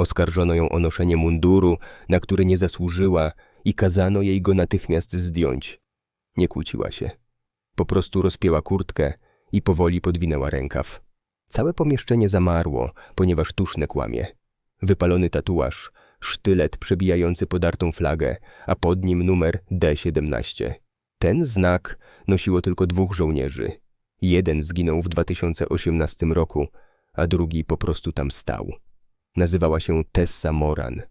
Oskarżono ją o noszenie munduru, na który nie zasłużyła i kazano jej go natychmiast zdjąć. Nie kłóciła się. Po prostu rozpięła kurtkę i powoli podwinęła rękaw. Całe pomieszczenie zamarło, ponieważ tuszne kłamie. Wypalony tatuaż, sztylet przebijający podartą flagę, a pod nim numer D17. Ten znak nosiło tylko dwóch żołnierzy. Jeden zginął w 2018 roku, a drugi po prostu tam stał. Nazywała się Tessa Moran.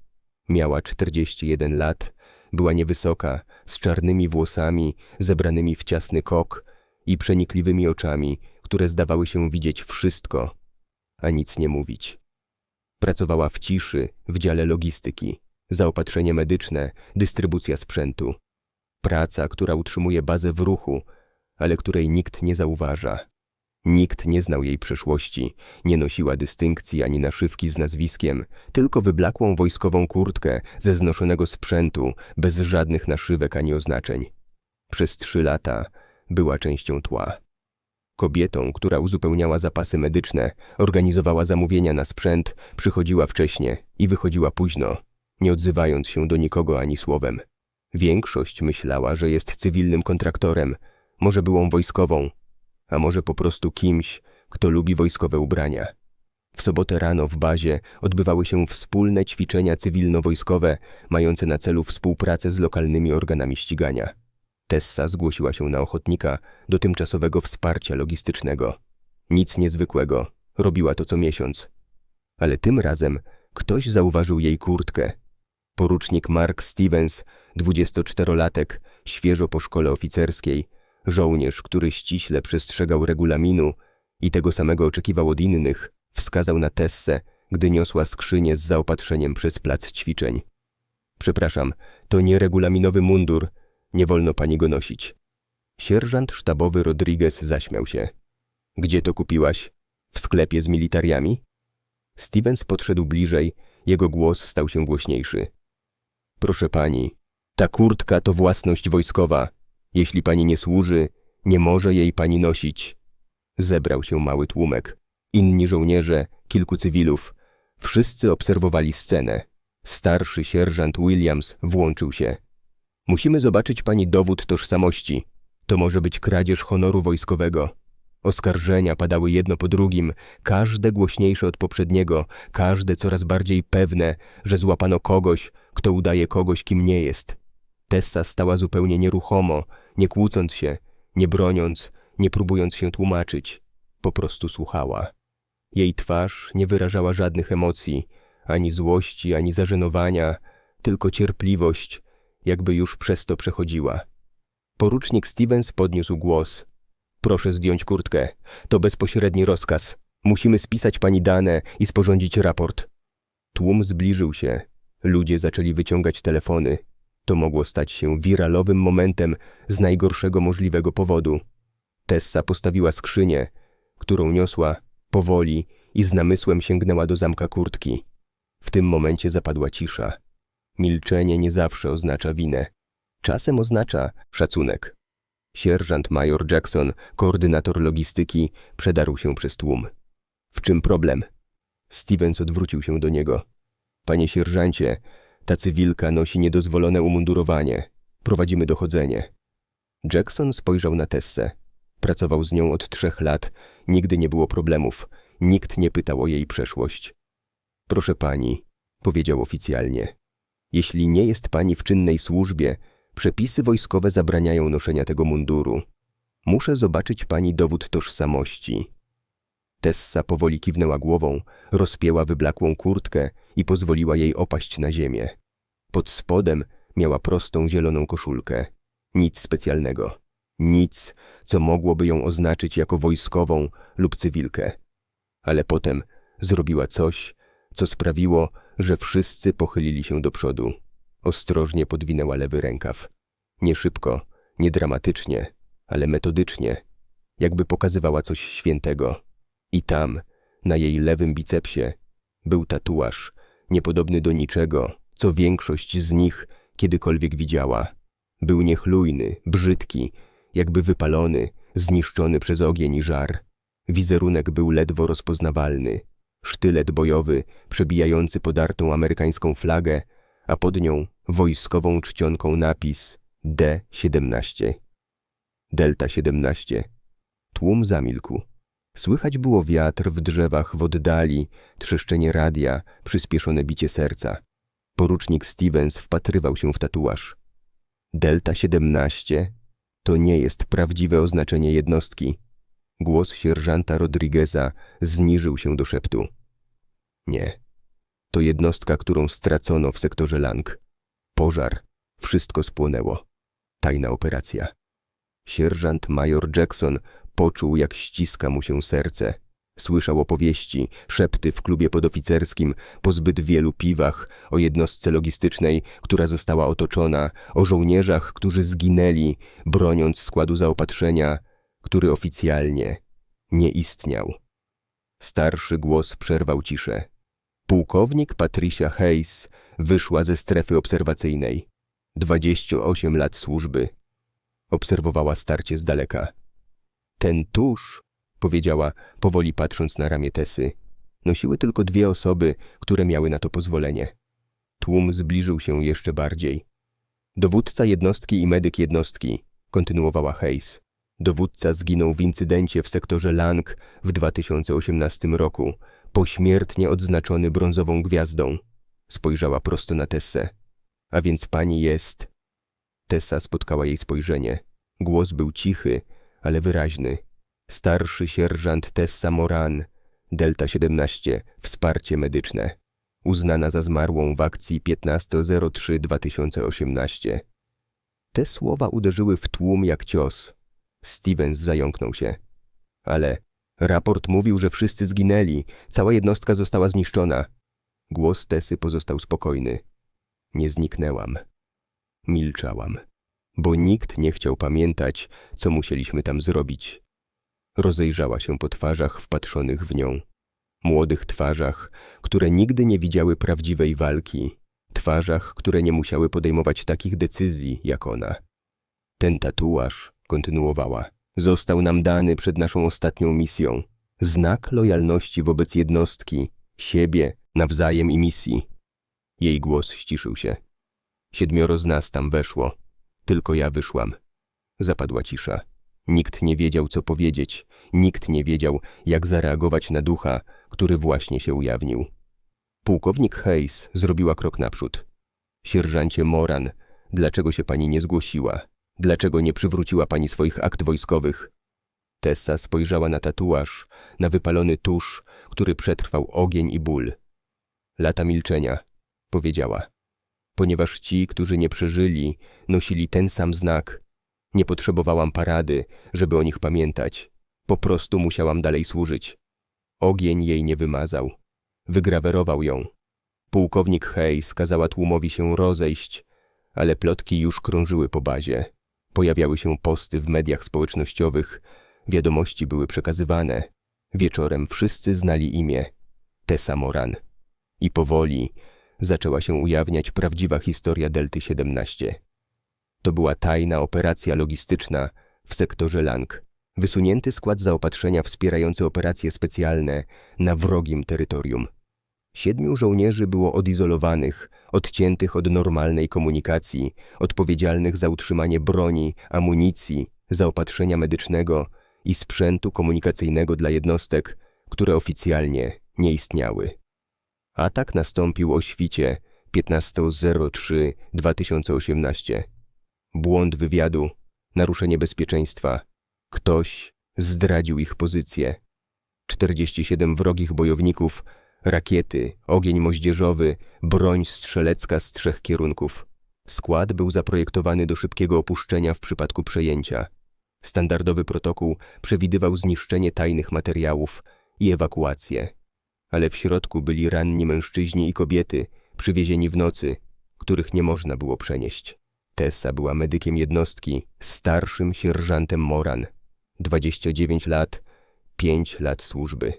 Miała 41 lat, była niewysoka, z czarnymi włosami, zebranymi w ciasny kok i przenikliwymi oczami, które zdawały się widzieć wszystko, a nic nie mówić. Pracowała w ciszy w dziale logistyki, zaopatrzenie medyczne, dystrybucja sprzętu. Praca, która utrzymuje bazę w ruchu, ale której nikt nie zauważa. Nikt nie znał jej przeszłości, nie nosiła dystynkcji ani naszywki z nazwiskiem, tylko wyblakłą wojskową kurtkę ze znoszonego sprzętu, bez żadnych naszywek ani oznaczeń. Przez trzy lata była częścią tła. Kobietą, która uzupełniała zapasy medyczne, organizowała zamówienia na sprzęt, przychodziła wcześnie i wychodziła późno, nie odzywając się do nikogo ani słowem. Większość myślała, że jest cywilnym kontraktorem, może byłą wojskową, a może po prostu kimś, kto lubi wojskowe ubrania. W sobotę rano w bazie odbywały się wspólne ćwiczenia cywilno-wojskowe mające na celu współpracę z lokalnymi organami ścigania. Tessa zgłosiła się na ochotnika do tymczasowego wsparcia logistycznego. Nic niezwykłego, robiła to co miesiąc. Ale tym razem ktoś zauważył jej kurtkę. Porucznik Mark Stevens, 24-latek, świeżo po szkole oficerskiej, żołnierz, który ściśle przestrzegał regulaminu i tego samego oczekiwał od innych, wskazał na Tessę, gdy niosła skrzynię z zaopatrzeniem przez plac ćwiczeń. Przepraszam, to nie regulaminowy mundur, nie wolno pani go nosić. Sierżant sztabowy Rodriguez zaśmiał się. Gdzie to kupiłaś? W sklepie z militariami? Stevens podszedł bliżej, jego głos stał się głośniejszy. Proszę pani, ta kurtka to własność wojskowa. Jeśli pani nie służy, nie może jej pani nosić. Zebrał się mały tłumek. Inni żołnierze, kilku cywilów. Wszyscy obserwowali scenę. Starszy sierżant Williams włączył się. Musimy zobaczyć pani dowód tożsamości. To może być kradzież honoru wojskowego. Oskarżenia padały jedno po drugim, każde głośniejsze od poprzedniego, każde coraz bardziej pewne, że złapano kogoś, kto udaje kogoś, kim nie jest. Tessa stała zupełnie nieruchomo, nie kłócąc się, nie broniąc, nie próbując się tłumaczyć. Po prostu słuchała. Jej twarz nie wyrażała żadnych emocji, ani złości, ani zażenowania, tylko cierpliwość, jakby już przez to przechodziła. Porucznik Stevens podniósł głos. Proszę zdjąć kurtkę. To bezpośredni rozkaz. Musimy spisać pani dane i sporządzić raport. Tłum zbliżył się. Ludzie zaczęli wyciągać telefony. To mogło stać się wiralowym momentem z najgorszego możliwego powodu. Tessa postawiła skrzynię, którą niosła powoli i z namysłem sięgnęła do zamka kurtki. W tym momencie zapadła cisza. Milczenie nie zawsze oznacza winę. Czasem oznacza szacunek. Sierżant major Jackson, koordynator logistyki, przedarł się przez tłum. W czym problem? Stevens odwrócił się do niego. Panie sierżancie, ta cywilka nosi niedozwolone umundurowanie. Prowadzimy dochodzenie. Jackson spojrzał na Tessę. Pracował z nią od trzech lat. Nigdy nie było problemów. Nikt nie pytał o jej przeszłość. Proszę pani, powiedział oficjalnie. Jeśli nie jest pani w czynnej służbie, przepisy wojskowe zabraniają noszenia tego munduru. Muszę zobaczyć pani dowód tożsamości. Tessa powoli kiwnęła głową, rozpięła wyblakłą kurtkę i pozwoliła jej opaść na ziemię. Pod spodem miała prostą zieloną koszulkę. Nic specjalnego. Nic, co mogłoby ją oznaczyć jako wojskową lub cywilkę. Ale potem zrobiła coś, co sprawiło, że wszyscy pochylili się do przodu. Ostrożnie podwinęła lewy rękaw. Nie szybko, nie dramatycznie, ale metodycznie, jakby pokazywała coś świętego. I tam, na jej lewym bicepsie, był tatuaż, niepodobny do niczego, co większość z nich kiedykolwiek widziała. Był niechlujny, brzydki, jakby wypalony, zniszczony przez ogień i żar. Wizerunek był ledwo rozpoznawalny. Sztylet bojowy, przebijający podartą amerykańską flagę, a pod nią wojskową czcionką napis D-17. Delta 17. Tłum zamilkł. Słychać było wiatr w drzewach w oddali, trzeszczenie radia, przyspieszone bicie serca. Porucznik Stevens wpatrywał się w tatuaż. Delta 17 to nie jest prawdziwe oznaczenie jednostki. Głos sierżanta Rodrigueza zniżył się do szeptu. Nie. To jednostka, którą stracono w sektorze Lang. Pożar. Wszystko spłonęło. Tajna operacja. Sierżant major Jackson poczuł, jak ściska mu się serce. Słyszał opowieści, szepty w klubie podoficerskim, po zbyt wielu piwach, o jednostce logistycznej, która została otoczona, o żołnierzach, którzy zginęli, broniąc składu zaopatrzenia, który oficjalnie nie istniał. Starszy głos przerwał ciszę. Pułkownik Patricia Hayes wyszła ze strefy obserwacyjnej. 28 lat służby. Obserwowała starcie z daleka. Ten tusz, powiedziała, powoli patrząc na ramię Tesy, nosiły tylko dwie osoby, które miały na to pozwolenie. Tłum zbliżył się jeszcze bardziej. Dowódca jednostki i medyk jednostki, kontynuowała Hayes. Dowódca zginął w incydencie w sektorze Lang w 2018 roku, pośmiertnie odznaczony brązową gwiazdą. Spojrzała prosto na Tessę. A więc pani jest... Tessa spotkała jej spojrzenie. Głos był cichy, ale wyraźny. Starszy sierżant Tessa Moran, Delta 17, wsparcie medyczne. Uznana za zmarłą w akcji 15.03.2018. Te słowa uderzyły w tłum jak cios. Stevens zająknął się. Ale raport mówił, że wszyscy zginęli, cała jednostka została zniszczona. Głos Tesy pozostał spokojny. Nie zniknęłam. Milczałam, bo nikt nie chciał pamiętać, co musieliśmy tam zrobić. Rozejrzała się po twarzach wpatrzonych w nią. Młodych twarzach, które nigdy nie widziały prawdziwej walki. Twarzach, które nie musiały podejmować takich decyzji jak ona. Ten tatuaż, kontynuowała, został nam dany przed naszą ostatnią misją. Znak lojalności wobec jednostki, siebie, nawzajem i misji. Jej głos ściszył się. Siedmioro z nas tam weszło. Tylko ja wyszłam. Zapadła cisza. Nikt nie wiedział, co powiedzieć. Nikt nie wiedział, jak zareagować na ducha, który właśnie się ujawnił. Pułkownik Hayes zrobiła krok naprzód. Sierżancie Moran, dlaczego się pani nie zgłosiła? Dlaczego nie przywróciła pani swoich akt wojskowych? Tessa spojrzała na tatuaż, na wypalony tusz, który przetrwał ogień i ból. Lata milczenia, powiedziała. Ponieważ ci, którzy nie przeżyli, nosili ten sam znak, nie potrzebowałam parady, żeby o nich pamiętać. Po prostu musiałam dalej służyć. Ogień jej nie wymazał. Wygrawerował ją. Pułkownik Hayes kazała tłumowi się rozejść, ale plotki już krążyły po bazie. Pojawiały się posty w mediach społecznościowych, wiadomości były przekazywane. Wieczorem wszyscy znali imię Tessa Moran. I powoli zaczęła się ujawniać prawdziwa historia Delty 17. To była tajna operacja logistyczna w sektorze Lang. Wysunięty skład zaopatrzenia wspierający operacje specjalne na wrogim terytorium. Siedmiu żołnierzy było odizolowanych, odciętych od normalnej komunikacji, odpowiedzialnych za utrzymanie broni, amunicji, zaopatrzenia medycznego i sprzętu komunikacyjnego dla jednostek, które oficjalnie nie istniały. Atak nastąpił o świcie 15.03.2018. Błąd wywiadu, naruszenie bezpieczeństwa. Ktoś zdradził ich pozycję. 47 wrogich bojowników, rakiety, ogień moździerzowy, broń strzelecka z trzech kierunków. Skład był zaprojektowany do szybkiego opuszczenia w przypadku przejęcia. Standardowy protokół przewidywał zniszczenie tajnych materiałów i ewakuację. Ale w środku byli ranni mężczyźni i kobiety, przywiezieni w nocy, których nie można było przenieść. Tessa była medykiem jednostki, starszym sierżantem Moran. 29 lat, 5 lat służby.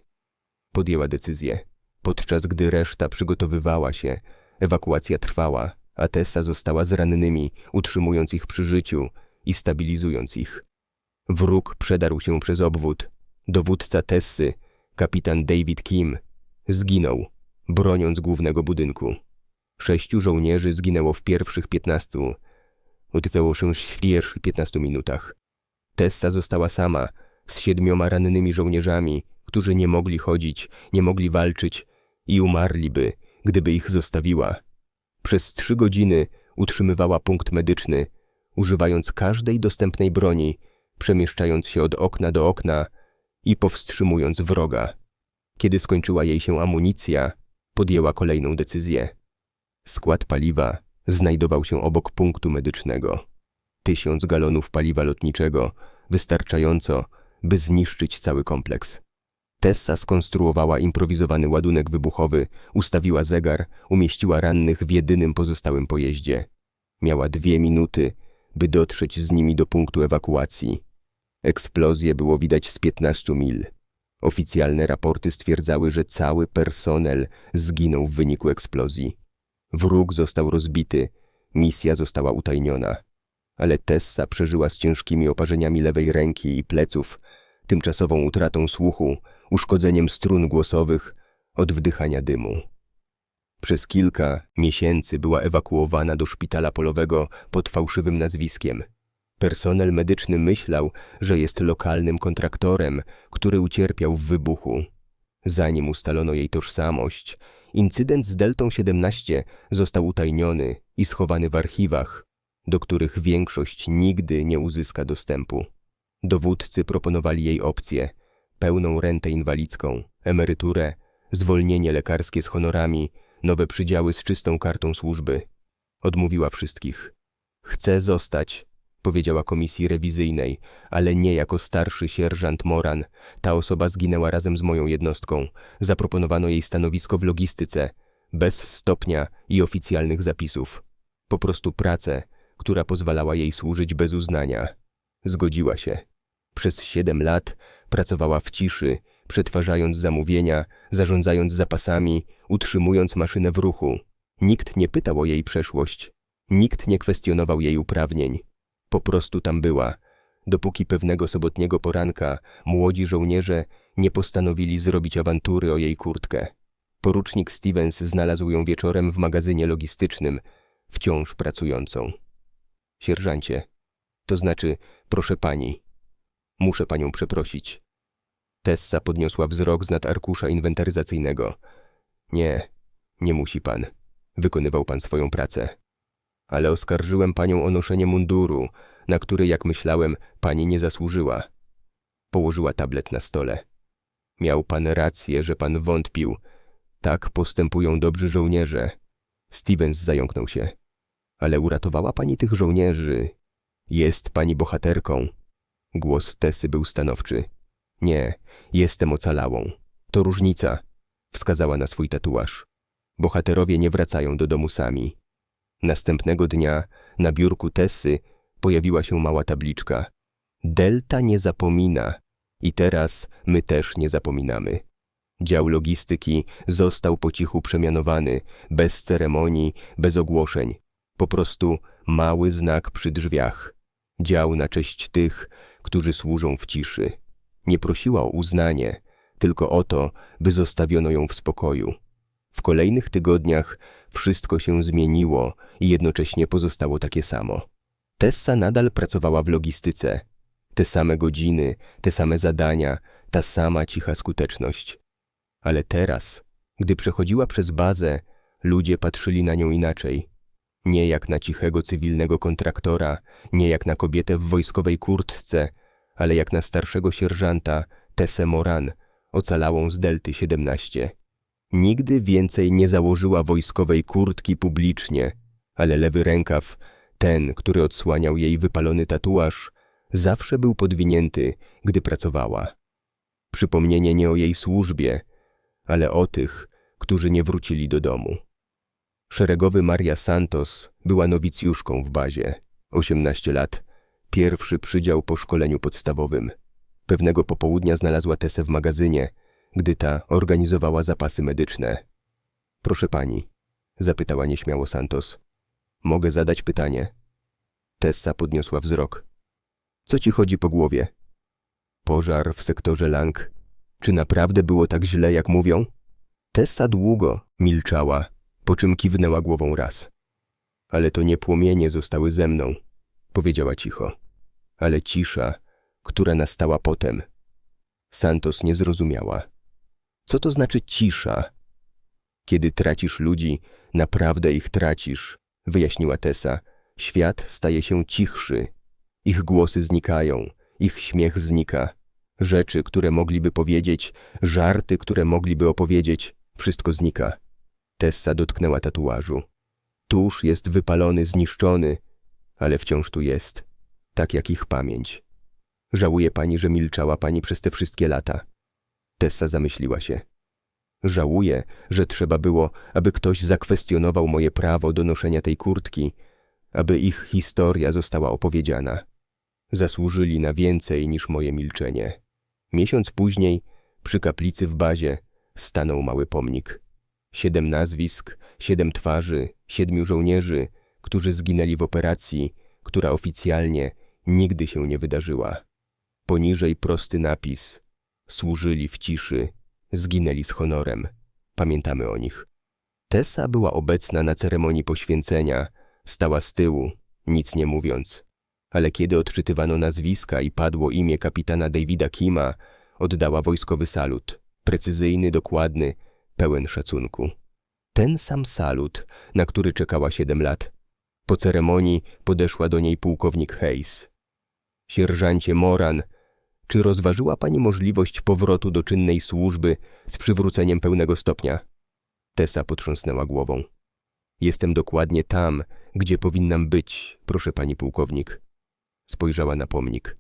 Podjęła decyzję. Podczas gdy reszta przygotowywała się, ewakuacja trwała, a Tessa została z rannymi, utrzymując ich przy życiu i stabilizując ich. Wróg przedarł się przez obwód. Dowódca Tessy, kapitan David Kim, Zginął, broniąc głównego budynku. Sześciu żołnierzy zginęło w pierwszych piętnastu, udało się w pierwszych piętnastu minutach. Tessa została sama, z siedmioma rannymi żołnierzami, którzy nie mogli chodzić, nie mogli walczyć i umarliby, gdyby ich zostawiła. Przez trzy godziny utrzymywała punkt medyczny, używając każdej dostępnej broni, przemieszczając się od okna do okna i powstrzymując wroga. Kiedy skończyła jej się amunicja, podjęła kolejną decyzję. Skład paliwa znajdował się obok punktu medycznego. Tysiąc galonów paliwa lotniczego, wystarczająco, by zniszczyć cały kompleks. Tessa skonstruowała improwizowany ładunek wybuchowy, ustawiła zegar, umieściła rannych w jedynym pozostałym pojeździe. Miała dwie minuty, by dotrzeć z nimi do punktu ewakuacji. Eksplozję było widać z 15 mil. Oficjalne raporty stwierdzały, że cały personel zginął w wyniku eksplozji. Wróg został rozbity, misja została utajniona. Ale Tessa przeżyła z ciężkimi oparzeniami lewej ręki i pleców, tymczasową utratą słuchu, uszkodzeniem strun głosowych od wdychania dymu. Przez kilka miesięcy była ewakuowana do szpitala polowego pod fałszywym nazwiskiem. Personel medyczny myślał, że jest lokalnym kontraktorem, który ucierpiał w wybuchu. Zanim ustalono jej tożsamość, incydent z Deltą 17 został utajniony i schowany w archiwach, do których większość nigdy nie uzyska dostępu. Dowódcy proponowali jej opcje: pełną rentę inwalidzką, emeryturę, zwolnienie lekarskie z honorami, nowe przydziały z czystą kartą służby. Odmówiła wszystkich. Chcę zostać, powiedziała komisji rewizyjnej, ale nie jako starszy sierżant Moran. Ta osoba zginęła razem z moją jednostką. Zaproponowano jej stanowisko w logistyce, bez stopnia i oficjalnych zapisów. Po prostu pracę, która pozwalała jej służyć bez uznania. Zgodziła się. Przez siedem lat pracowała w ciszy, przetwarzając zamówienia, zarządzając zapasami, utrzymując maszynę w ruchu. Nikt nie pytał o jej przeszłość. Nikt nie kwestionował jej uprawnień. Po prostu tam była, dopóki pewnego sobotniego poranka młodzi żołnierze nie postanowili zrobić awantury o jej kurtkę. Porucznik Stevens znalazł ją wieczorem w magazynie logistycznym, wciąż pracującą. Sierżancie, to znaczy, proszę pani, muszę panią przeprosić. Tessa podniosła wzrok z nad arkusza inwentaryzacyjnego. Nie, nie musi pan. Wykonywał pan swoją pracę. Ale oskarżyłem panią o noszenie munduru, na który, jak myślałem, pani nie zasłużyła. Położyła tablet na stole. Miał pan rację, że pan wątpił. Tak postępują dobrzy żołnierze. Stevens zająknął się. Ale uratowała pani tych żołnierzy. Jest pani bohaterką. Głos Tesy był stanowczy. Nie, jestem ocalałą. To różnica, wskazała na swój tatuaż. Bohaterowie nie wracają do domu sami. Następnego dnia na biurku Tessy pojawiła się mała tabliczka. Delta nie zapomina i teraz my też nie zapominamy. Dział logistyki został po cichu przemianowany, bez ceremonii, bez ogłoszeń. Po prostu mały znak przy drzwiach. Dział na cześć tych, którzy służą w ciszy. Nie prosiła o uznanie, tylko o to, by zostawiono ją w spokoju. W kolejnych tygodniach wszystko się zmieniło i jednocześnie pozostało takie samo. Tessa nadal pracowała w logistyce. Te same godziny, te same zadania, ta sama cicha skuteczność. Ale teraz, gdy przechodziła przez bazę, ludzie patrzyli na nią inaczej. Nie jak na cichego cywilnego kontraktora, nie jak na kobietę w wojskowej kurtce, ale jak na starszego sierżanta Tessę Moran, ocalałą z Delty 17. Nigdy więcej nie założyła wojskowej kurtki publicznie, ale lewy rękaw, ten, który odsłaniał jej wypalony tatuaż, zawsze był podwinięty, gdy pracowała. Przypomnienie nie o jej służbie, ale o tych, którzy nie wrócili do domu. Szeregowy Maria Santos była nowicjuszką w bazie, 18 lat, pierwszy przydział po szkoleniu podstawowym. Pewnego popołudnia znalazła Tesę w magazynie, gdy ta organizowała zapasy medyczne. Proszę pani, zapytała nieśmiało Santos. Mogę zadać pytanie? Tessa podniosła wzrok. Co ci chodzi po głowie? Pożar w sektorze Lang. Czy naprawdę było tak źle, jak mówią? Tessa długo milczała, po czym kiwnęła głową raz. Ale to nie płomienie zostały ze mną, powiedziała cicho, ale cisza, która nastała potem. Santos nie zrozumiała. Co to znaczy cisza? Kiedy tracisz ludzi, naprawdę ich tracisz, wyjaśniła Tessa. Świat staje się cichszy. Ich głosy znikają, ich śmiech znika. Rzeczy, które mogliby powiedzieć, żarty, które mogliby opowiedzieć, wszystko znika. Tessa dotknęła tatuażu. Tusz jest wypalony, zniszczony, ale wciąż tu jest, tak jak ich pamięć. Żałuje pani, że milczała pani przez te wszystkie lata. Tessa zamyśliła się. Żałuję, że trzeba było, aby ktoś zakwestionował moje prawo do noszenia tej kurtki, aby ich historia została opowiedziana. Zasłużyli na więcej niż moje milczenie. Miesiąc później, przy kaplicy w bazie, stanął mały pomnik. Siedem nazwisk, siedem twarzy, siedmiu żołnierzy, którzy zginęli w operacji, która oficjalnie nigdy się nie wydarzyła. Poniżej prosty napis: Służyli w ciszy, zginęli z honorem. Pamiętamy o nich. Tessa była obecna na ceremonii poświęcenia, stała z tyłu, nic nie mówiąc. Ale kiedy odczytywano nazwiska i padło imię kapitana Davida Kima, oddała wojskowy salut, precyzyjny, dokładny, pełen szacunku. Ten sam salut, na który czekała siedem lat. Po ceremonii podeszła do niej pułkownik Hayes. Sierżancie Moran, czy rozważyła pani możliwość powrotu do czynnej służby z przywróceniem pełnego stopnia? Tessa potrząsnęła głową. Jestem dokładnie tam, gdzie powinnam być, proszę pani pułkownik. Spojrzała na pomnik.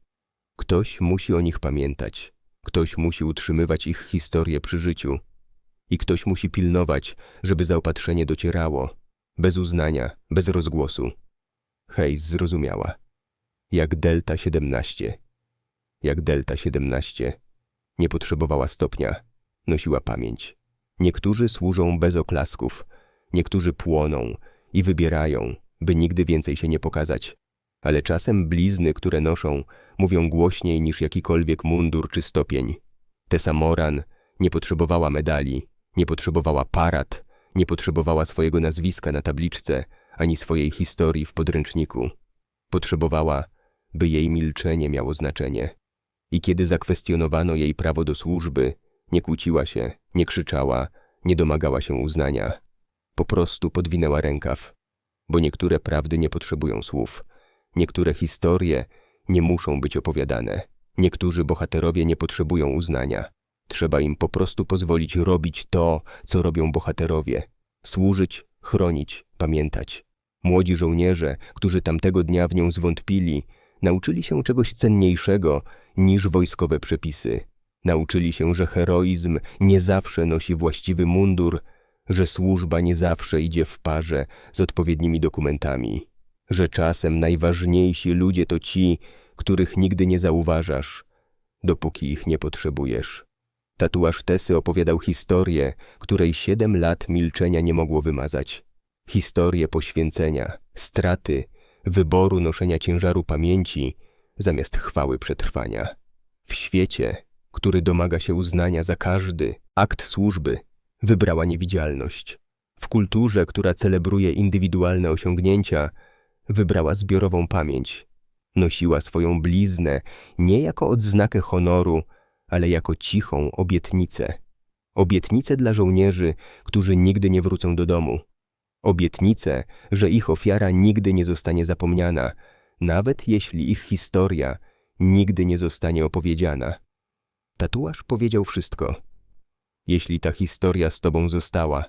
Ktoś musi o nich pamiętać. Ktoś musi utrzymywać ich historię przy życiu. I ktoś musi pilnować, żeby zaopatrzenie docierało. Bez uznania, bez rozgłosu. Hayes zrozumiała. Jak Delta 17. Jak Delta 17. Nie potrzebowała stopnia. Nosiła pamięć. Niektórzy służą bez oklasków. Niektórzy płoną i wybierają, by nigdy więcej się nie pokazać. Ale czasem blizny, które noszą, mówią głośniej niż jakikolwiek mundur czy stopień. Tessa Moran nie potrzebowała medali, nie potrzebowała parad, nie potrzebowała swojego nazwiska na tabliczce, ani swojej historii w podręczniku. Potrzebowała, by jej milczenie miało znaczenie. I kiedy zakwestionowano jej prawo do służby, nie kłóciła się, nie krzyczała, nie domagała się uznania. Po prostu podwinęła rękaw, bo niektóre prawdy nie potrzebują słów, niektóre historie nie muszą być opowiadane, niektórzy bohaterowie nie potrzebują uznania. Trzeba im po prostu pozwolić robić to, co robią bohaterowie. Służyć, chronić, pamiętać. Młodzi żołnierze, którzy tamtego dnia w nią zwątpili, nauczyli się czegoś cenniejszego niż wojskowe przepisy. Nauczyli się, że heroizm nie zawsze nosi właściwy mundur, że służba nie zawsze idzie w parze z odpowiednimi dokumentami, że czasem najważniejsi ludzie to ci, których nigdy nie zauważasz, dopóki ich nie potrzebujesz. Tatuaż Tesy opowiadał historię, której siedem lat milczenia nie mogło wymazać. Historię poświęcenia, straty, wyboru noszenia ciężaru pamięci zamiast chwały przetrwania. W świecie, który domaga się uznania za każdy akt służby, wybrała niewidzialność. W kulturze, która celebruje indywidualne osiągnięcia, wybrała zbiorową pamięć. Nosiła swoją bliznę nie jako odznakę honoru, ale jako cichą obietnicę. Obietnicę dla żołnierzy, którzy nigdy nie wrócą do domu. Obietnicę, że ich ofiara nigdy nie zostanie zapomniana, nawet jeśli ich historia nigdy nie zostanie opowiedziana. Tatuaż powiedział wszystko. Jeśli ta historia z tobą została,